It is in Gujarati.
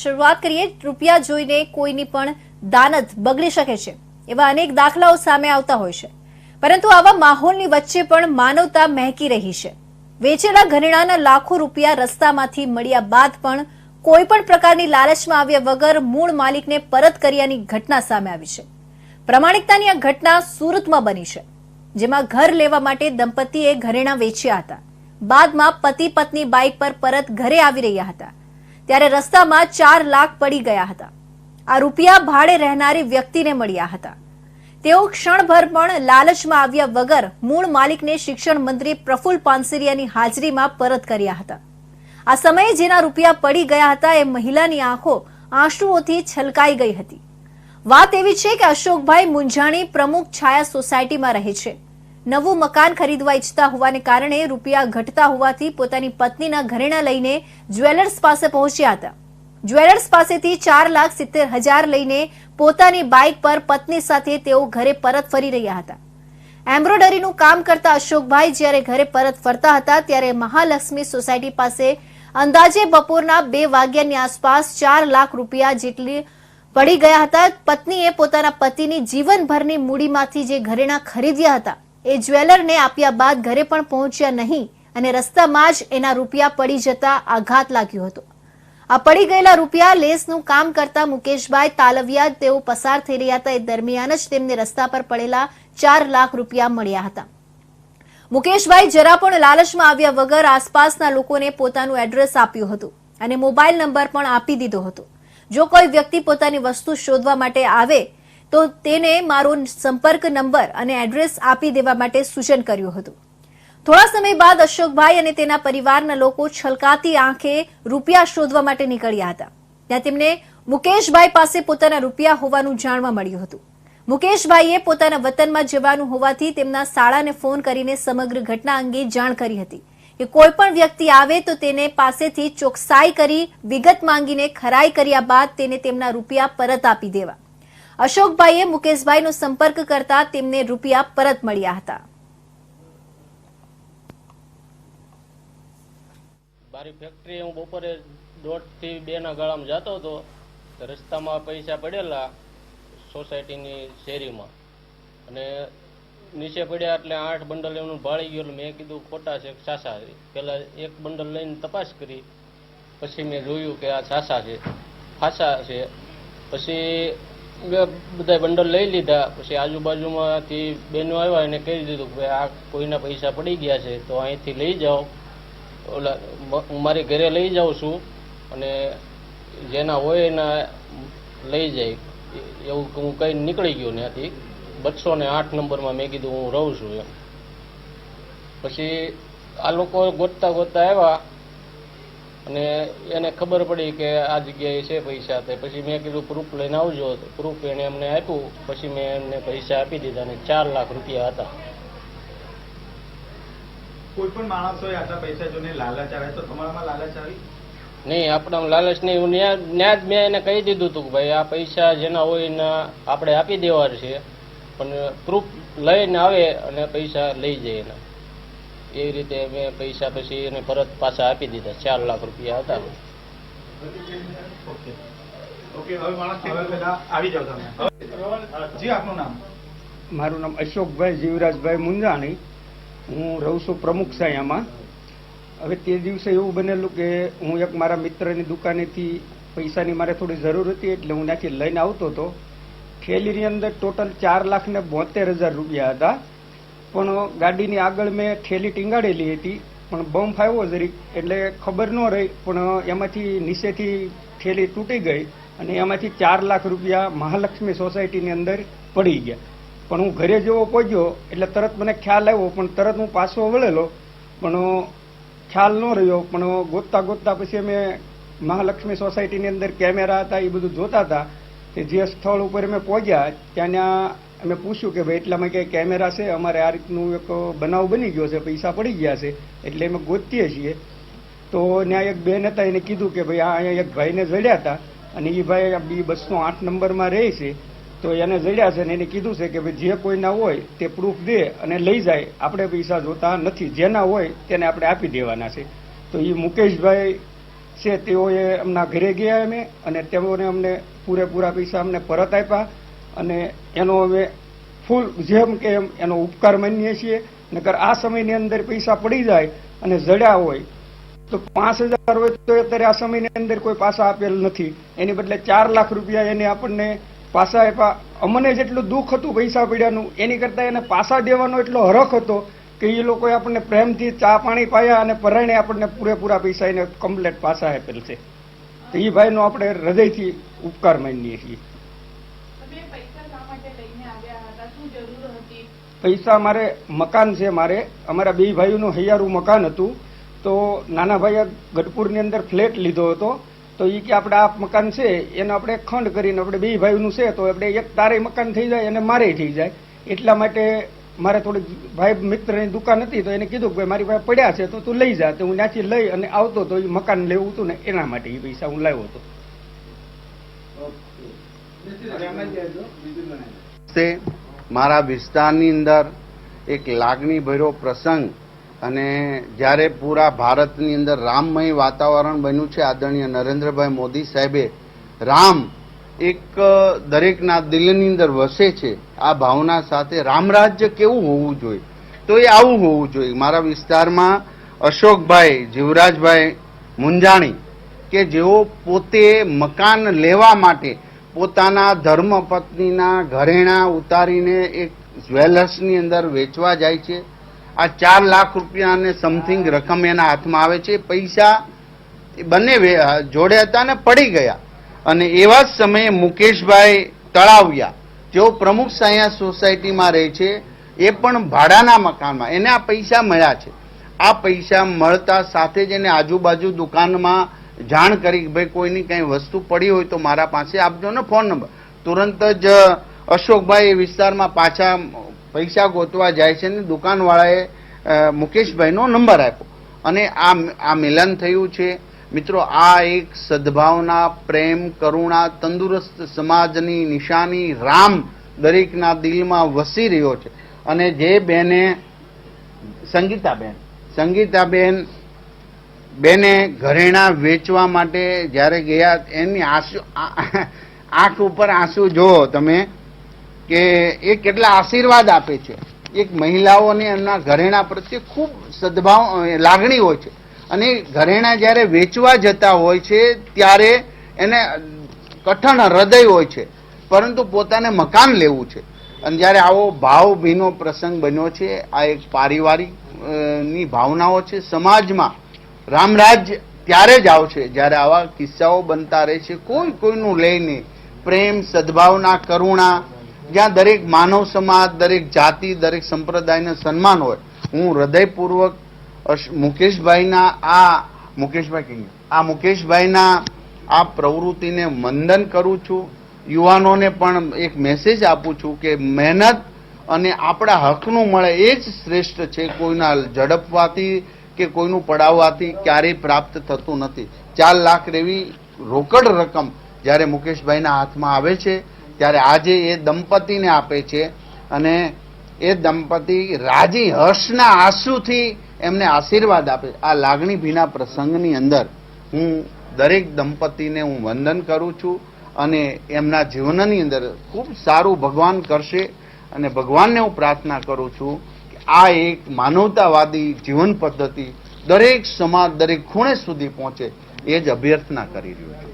શરૂઆત કરીએ, રૂપિયા જોઈને કોઈની પણ દાનત બગડી શકે છે, એવા અનેક દાખલાઓ સામે આવતા હોય છે. પરંતુ આવા માહોલની વચ્ચે પણ માનવતા મહેકી રહી છે. વેચેલા ઘરેણાના લાખો રૂપિયા રસ્તામાંથી મળ્યા બાદ પણ કોઈ પણ પ્રકારની લાલચમાં આવ્યા વગર મૂળ માલિકને પરત કર્યાની ઘટના સામે આવી છે. પ્રમાણિકતાની આ ઘટના સુરતમાં બની છે, જેમાં ઘર લેવા માટે દંપતીએ ઘરેણાં વેચ્યા હતા. બાદમાં પતિ પત્ની બાઇક પર પરત ઘરે આવી રહ્યા હતા. ત્યારે રસ્તામાં ચાર લાખ પડી ગયા હતા. આ રૂપિયા ભાડે રહેનારી વ્યક્તિને મળ્યા હતા. તેઓ ક્ષણભર પણ લાલચમાં આવ્યા વગર મૂળ માલિકને શિક્ષણ મંત્રી પ્રફુલ પાનસરિયાની હાજરીમાં પરત કર્યા હતા. આ સમયે જેના રૂપિયા પડી ગયા હતા એ મહિલાની આંખો આંસુઓથી છલકાઈ ગઈ હતી. વાત એવી છે કે અશોકભાઈ મુંજાણી પ્રમુખ છાયા સોસાયટીમાં રહે છે. નવું મકાન ખરીદવા ઈચ્છતા હોવાને કારણે રૂપિયા ઘટતા હોવાથી પોતાની પત્નીના ઘરેણાં લઈને જ્વેલર્સ પાસે પહોંચ્યા હતા. જ્વેલર્સ પાસેથી ચાર લાખ સિત્તેર હજાર લઈને પોતાની બાઇક પર પત્ની સાથે તેઓ ઘરે પરત ફરી રહ્યા હતા. એમ્બ્રોડરીનું કામ કરતા અશોકભાઈ જ્યારે ઘરે પરત ફરતા હતા ત્યારે મહાલક્ષ્મી સોસાયટી પાસે અંદાજે બપોરના બે વાગ્યાની આસપાસ ચાર લાખ રૂપિયા જેટલી પડી ગયા હતા. પત્નીએ પોતાના પતિની જીવનભરની મૂડીમાંથી જે ઘરેણાં ખરીદ્યા હતા એ જ્વેલરને આપ્યા બાદ ઘરે પણ પહોંચ્યા નહીં અને રસ્તામાં જ એના રૂપિયા પડી જતા આઘાત લાગ્યો હતો. આ પડી ગયેલા રૂપિયા લેસનું કામ કરતા મુકેશભાઈ તાલવિયા તેઓ પસાર થઈ રહ્યા હતા. એ દરમિયાન જ તેમને રસ્તા પર પડેલા ચાર લાખ રૂપિયા મળ્યા હતા. મુકેશભાઈ જરા પણ લાલચમાં આવ્યા વગર આસપાસના લોકોને પોતાનું એડ્રેસ આપ્યું હતું અને મોબાઈલ નંબર પણ આપી દીધો હતો. જો કોઈ વ્યક્તિ પોતાની વસ્તુ શોધવા માટે આવે તો તેને મારો સંપર્ક નંબર અને એડ્રેસ આપી દેવા માટે સૂચન કર્યું હતું. થોડા સમય બાદ અશોકભાઈ અને તેના પરિવારના લોકો છલકાતી આંખે રૂપિયા શોધવા માટે નીકળ્યા હતા. ત્યાં તેમને મુકેશભાઈ પાસે પોતાના રૂપિયા હોવાનું જાણવા મળ્યું હતું. મુકેશભાઈએ પોતાના વતનમાં જવાનું હોવાથી તેમના શાળાને ફોન કરીને સમગ્ર ઘટના અંગે જાણ કરી હતી. કે કોઈ પણ વ્યક્તિ આવે તો તેને પાસેથી ચોકસાઈ કરી વિગત માંગીને ખરાઈ કર્યા બાદ તેને તેમના રૂપિયા પરત આપી દેવા. અશોકભાઈએ મુકેશભાઈનો સંપર્ક કરતા તેમને રૂપિયા પરત મળ્યા હતા. મારી ફેક્ટરી હું બપોરે દોઢથી બેના ગાળામાં જતો હતો. રસ્તામાં પૈસા પડેલા સોસાયટીની શેરીમાં. અને નીચે પડ્યા એટલે આઠ બંડલ એમનું ભાળી ગયું મેં કીધું, ખોટા છે, સાસા છે. પહેલાં એક બંડલ લઈને તપાસ કરી. પછી મેં જોયું કે આ સાસા છે. ફાસા છે. પછી બધા બંડલ લઈ લીધા. પછી આજુબાજુમાંથી બહેનો આવ્યા એને કહી દીધું કે આ કોઈના પૈસા પડી ગયા છે, તો અહીંથી લઈ જાઓ. ઓલા હું મારી ઘરે લઈ જાઉં છું અને જેના હોય એના લઈ જાય. એવું હું કઈ નીકળી ગયો ત્યાંથી. બસો ને આઠ નંબરમાં મેં કીધું હું રહું છું એમ. પછી આ લોકો ગોતતા ગોતતા આવ્યા. અને એને ખબર પડી કે આ જગ્યાએ છે પૈસા તે પછી મેં કીધું પ્રૂફ લઈને આવજો. પ્રૂફ એને અમને આપ્યું પછી મેં એમને પૈસા આપી દીધા અને ચાર લાખ રૂપિયા હતા. કોઈ પણ માણસોએ આટલા પૈસા લાલચ આવે તો તમારામાં લાલચ આવી? નહીં આપણા લાલચ નહીં. હું ન્યા ન્યા જ મેં એને કહી દીધું હતું કે ભાઈ આ પૈસા જેના હોય એના આપણે આપી દેવા છે પણ પ્રૂફ લઈને આવે અને પૈસા લઈ જાય એના. એવી રીતે મેં પૈસા પછી એને પરત પાછા આપી દીધા. ચાર લાખ રૂપિયા હતા. ઓકે. ઓકે હવે માણસ હવે પેલા આવી જાઓ તમે. જી આપનું નામ? મારું નામ અશોકભાઈ જીવરાજભાઈ મુંજાણી. હું રહું છું પ્રમુખ સાયામાં. હવે તે દિવસે એવું બનેલું કે હું એક મારા મિત્રની દુકાનેથી પૈસાની મારે થોડી જરૂર હતી એટલે હું ત્યાંથી લઈને આવતો હતો. થેલીની અંદર ટોટલ ચાર લાખ ને બોતેર હજાર રૂપિયા હતા. પણ ગાડીની આગળ મેં થેલી ટીંગાડેલી હતી, પણ બમ્પ આવ્યો જરીક એટલે ખબર ન રહી, પણ એમાંથી નીચેથી થેલી તૂટી ગઈ અને એમાંથી ચાર લાખ રૂપિયા મહાલક્ષ્મી સોસાયટીની અંદર પડી ગયા. પણ હું ઘરે જેવો પહોંચ્યો, એટલે તરત મને ખ્યાલ આવ્યો, પણ તરત હું પાછો વળેલો, પણ ખ્યાલ ન રહ્યો, પણ ગોતતા ગોતતા પછી અમે મહાલક્ષ્મી સોસાયટીની અંદર કેમેરા હતા, એ બધું જોતા હતા, કે જે સ્થળ ઉપર અમે પહોંચ્યા, ત્યાંના અમે પૂછ્યું કે ભાઈ, એટલામાં કે કેમેરા છે? અમારે આ રીતનું એક બનાવ બની ગયો છે, પૈસા પડી ગયા છે, એટલે અમે ગોતીએ છીએ. તો ત્યાં એક બેન હતા, એને કીધું કે ભાઈ, આ અહીંયા એક ભાઈને જડ્યા હતા, અને એ ભાઈ બી બસો આઠ નંબરમાં રહે છે. તો એને જડ્યા છે ને એને કીધું છે કે ભાઈ, જે કોઈના હોય તે પ્રૂફ દે અને લઈ જાય. આપણે પૈસા જોતા નથી. જેના હોય તેને આપણે આપી દેવાના છે. તો એ મુકેશભાઈ છે, તેઓએ એમના ઘરે ગયા અમે, અને તેઓને અમને પૂરેપૂરા પૈસા અમને પરત આપ્યા. અને એનો અમે ફૂલ જેમ કે એમ એનો ઉપકાર માનીએ છીએ. નકર આ સમયની અંદર પૈસા પડી જાય અને જડ્યા હોય, તો પાંચ હજાર હોય તો અત્યારે આ સમયની અંદર કોઈ પાસા આપેલ નથી. એની બદલે ચાર લાખ રૂપિયા એને આપણને પાસા આપ્યા. અમને જેટલું દુઃખ હતું પૈસા પડ્યાનું એની કરતાં એને પાસા દેવાનો એટલો હરખ હતો કે એ લોકોએ આપણને પ્રેમથી ચા પાણી પાયા અને પરાયણે આપણને પૂરેપૂરા પૈસા એને કમ્પ્લેટ પાસા આપેલ છે. તો એ ભાઈનો આપણે હૃદયથી ઉપકાર માનીએ છીએ તમે પૈસા શા માટે લઈને આવ્યા હતા શું જરૂર હતી પૈસા મારે મકાન છે મારે. અમારા બે ભાઈઓનું હૈયારું મકાન હતું. તો નાના ભાઈએ ગઢપુરની અંદર ફ્લેટ લીધો હતો. તો એ કે આપણે આ મકાન છે એને આપણે ખંડ કરીને આપણે બે ભાઈઓનું છે તો આપણે એક તારે મકાન થઈ જાય અને મારે થઈ જાય. એટલા માટે મારે થોડીક ભાઈ મિત્રની દુકાન હતી તો એને કીધું કે ભાઈ મારી પાસે પડ્યા છે તો તું લઈ જા. તો હું ત્યાંથી લઈ અને આવતો તો એ મકાન લેવું હતું ને એના માટે એ પૈસા હું લાવ્યો હતો. તે મારા વિસ્તારની અંદર એક લાગણી ભર્યો પ્રસંગ અને જ્યારે પૂરા ભારતની અંદર રામમય વાતાવરણ બન્યું છે, આદરણીય નરેન્દ્રભાઈ મોદી સાહેબે, રામ એક દરેકના દિલની અંદર વસે છે. આ ભાવના સાથે રામરાજ્ય કેવું હોવું જોઈએ? તો એ આવું હોવું જોઈએ. મારા વિસ્તારમાં અશોકભાઈ, જીવરાજભાઈ મુંજાણી કે જેઓ પોતે મકાન લેવા માટે પોતાના ધર્મપત્નીના ઘરેણા ઉતારીને એક જ્વેલર્સની અંદર વેચવા જાય છે. આ ચાર લાખ રૂપિયાને સમથિંગ રકમ એના હાથમાં આવે છે. પૈસા બંને જોડે હતા ને પડી ગયા. અને એવા જ સમયે મુકેશભાઈ તળાવિયા. જેઓ પ્રમુખ સાયા સોસાયટીમાં રહે છે. એ પણ ભાડાના મકાનમાં. એને આ પૈસા મળ્યા છે. આ પૈસા મળતા સાથે જ એને આજુબાજુ દુકાનમાં જાણ કરી ભાઈ કોઈની કંઈ વસ્તુ પડી હોય તો મારા પાસે આપજો ને ફોન નંબર. તુરંત જ અશોકભાઈ એ વિસ્તારમાં પાછા પૈસા ગોતવા જાય છે ને દુકાનવાળાએ મુકેશભાઈનો નંબર આપ્યો. અને આ આ મિલન થયું છે. મિત્રો, આ એક સદભાવના, પ્રેમ, કરુણા, તંદુરસ્ત સમાજની નિશાની રામ દરેકના દિલમાં વસી રહ્યો છે. અને જે બેને સંગીતાબેન સંગીતાબેન બેને ઘરેણા વેચવા માટે જ્યારે ગયા, એની આંસુ આંખ ઉપર આંસુ જુઓ તમે, કે એ કેટલા આશીર્વાદ આપે છે. એક મહિલાઓને એમના ઘરેણા પ્રત્યે ખૂબ સદભાવ લાગણી હોય છે. અને ઘરેણા જ્યારે વેચવા જતા હોય છે, ત્યારે એને કઠણ હૃદય હોય છે, પરંતુ પોતાને મકાન લેવું છે. અને જ્યારે આવો ભાવભીનો પ્રસંગ બન્યો છે, આ એક પારિવારિકની ભાવનાઓ છે, સમાજમાં રામરાજ ત્યારે જ આવશે જ્યારે આવા કિસ્સાઓ બનતા રહે છે. કોઈ કોઈનું લઈને પ્રેમ, સદભાવના, કરુણા, જ્યાં દરેક માનવ સમાજ, દરેક જાતિ, દરેક સંપ્રદાયને સન્માન હોય, હું હૃદયપૂર્વક મુકેશભાઈના આ, મુકેશભાઈ કહીએ, આ મુકેશભાઈના આ પ્રવૃત્તિને વંદન કરું છું. યુવાનોને પણ એક મેસેજ આપું છું કે મહેનત અને આપણા હકનું મળે એ જ શ્રેષ્ઠ છે, કોઈના ઝડપવાથી કે કોઈનું પડાવવાથી ક્યારેય પ્રાપ્ત થતું નથી. ચાર લાખ એવી રોકડ રકમ જ્યારે મુકેશભાઈના હાથમાં આવે છે, ત્યારે આજે એ દંપતીને આપે છે અને એ દંપતી રાજી હર્ષના આંસુથી એમને આશીર્વાદ આપે. આ લાગણી ભીના પ્રસંગની અંદર હું દરેક દંપતીને હું વંદન કરું છું અને એમના જીવનની અંદર ખૂબ સારું ભગવાન કરશે અને ભગવાનને હું પ્રાર્થના કરું છું આ એક માનવતાવાદી જીવન પદ્ધતિ દરેક સમાજ, દરેક ખૂણે સુધી પહોંચે એ જ અભ્યર્થના કરી રહ્યો છું.